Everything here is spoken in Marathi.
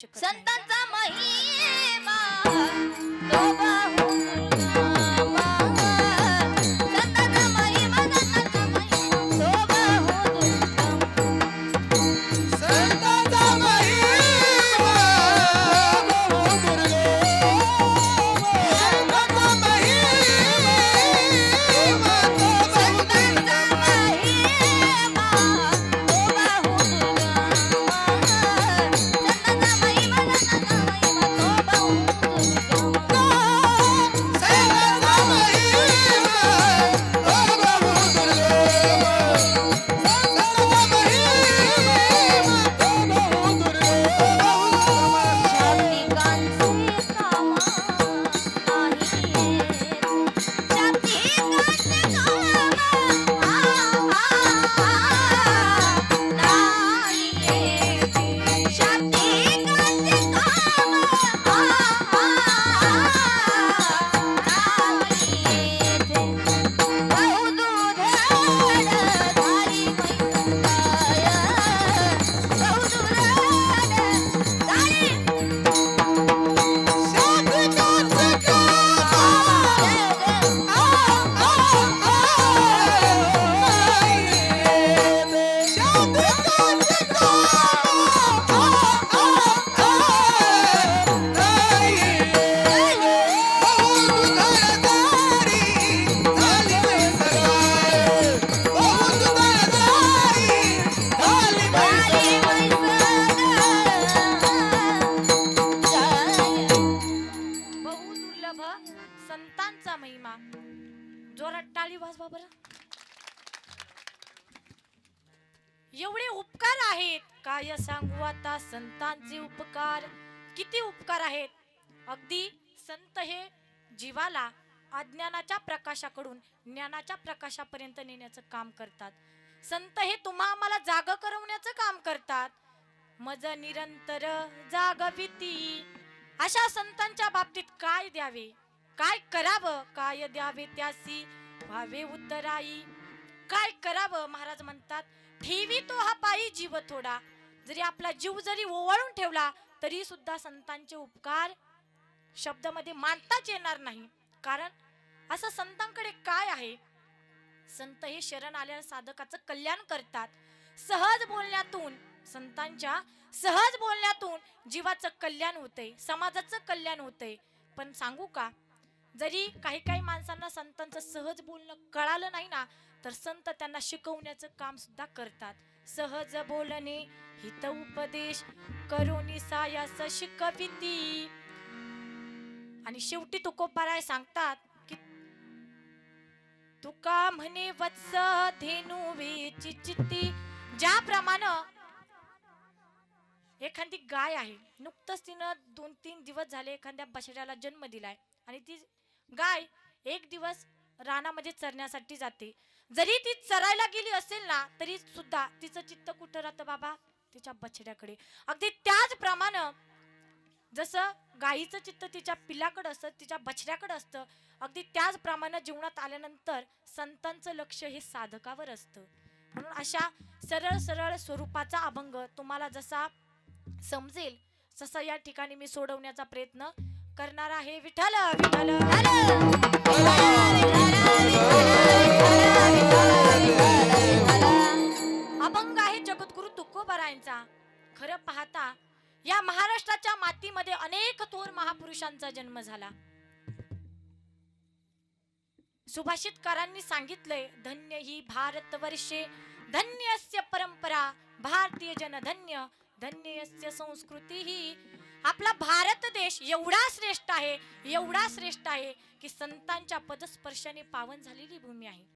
संतांचा महिमा. संतांचा जोरात टाळी वाजवा बरं. एवढे उपकार आहेत. काय सांगू आता संतांचे उपकार? किती उपकार आहेत? अगदी संत हे जीवाला अज्ञानाच्या प्रकाशाकडून ज्ञानाच्या प्रकाशापर्यंत नेण्याचं काम करतात. संत हे तुम्हा आम्हाला जाग करवण्याचं काम करतात. मज निरंतर जागविती. अशा संतांच्या बाबतीत काय द्यावे? काय करावं? काय द्यावे त्यासी? व्हावे उत्तराई. काय करावं? महाराज म्हणतात ठेवी तो हा पायी जीव थोडा. जरी आपला जीव जरी ओवाळून ठेवला तरी सुद्धा संतांचे उपकार शब्दामध्ये मांडताच येणार नाही. कारण असं संतांकडे काय आहे? संत हे शरण आलेल्या साधकाचं कल्याण करतात. सहज बोलण्यातून संतांच्या सहज बोलण्यातून जीवाचं कल्याण होतंय समाजाचं कल्याण होतंय. पण सांगू का? जरी काही काही माणसांना संतांचं सहज बोलणं कळालं नाही ना तर संत त्यांना शिकवण्याचं काम सुद्धा करतात. सहज बोलणे हित उपदेश करोनी सायास शिकविती. आणि शेवटी तुकोबाराय सांगतात की तुका म्हणे वत्स धेनु वेची चित्ती. ज्याप्रमाणे एखादी गाय आहे नुकतंच तिनं दोन तीन दिवस झाले एखाद्या बछड्याला जन्म दिलाय. आणि ती गाय एक दिवस रानामध्ये चरण्यासाठी जाते. जरी ती चरायला गेली असेल ना तरी सुद्धा तिचं चित्त कुठं राहतं बाबा? तिच्या बछड्याकडे. अगदी त्याचप्रमाणे जसं गाईचं चित्त तिच्या पिल्लाकडे असतं तिच्या बछड्याकडे असतं अगदी त्याचप्रमाणे जीवनात आल्यानंतर संतांचं लक्ष हे साधकावर असतं. म्हणून अशा सरळ सरळ स्वरूपाचा अभंग तुम्हाला जसा समजेल तसा या ठिकाणी मी सोडवण्याचा प्रयत्न करणार आहे विठ्ठल विठ्ठल. अभंग आहे जगद्गुरु तुकोबारायांचा. खरं पाहता या महाराष्ट्राच्या मातीमध्ये अनेक थोर महापुरुषांचा जन्म झाला. सुभाषितकारांनी सांगितलंय धन्य ही भारत वर्षे धन्यस्य परंपरा भारतीय जन धन्य धन्यस्य संस्कृती ही आपला भारत देश एवढा श्रेष्ठ आहे एवढा श्रेष्ठ आहे की संतांच्या पदस्पर्शाने पावन झालेली भूमी आहे.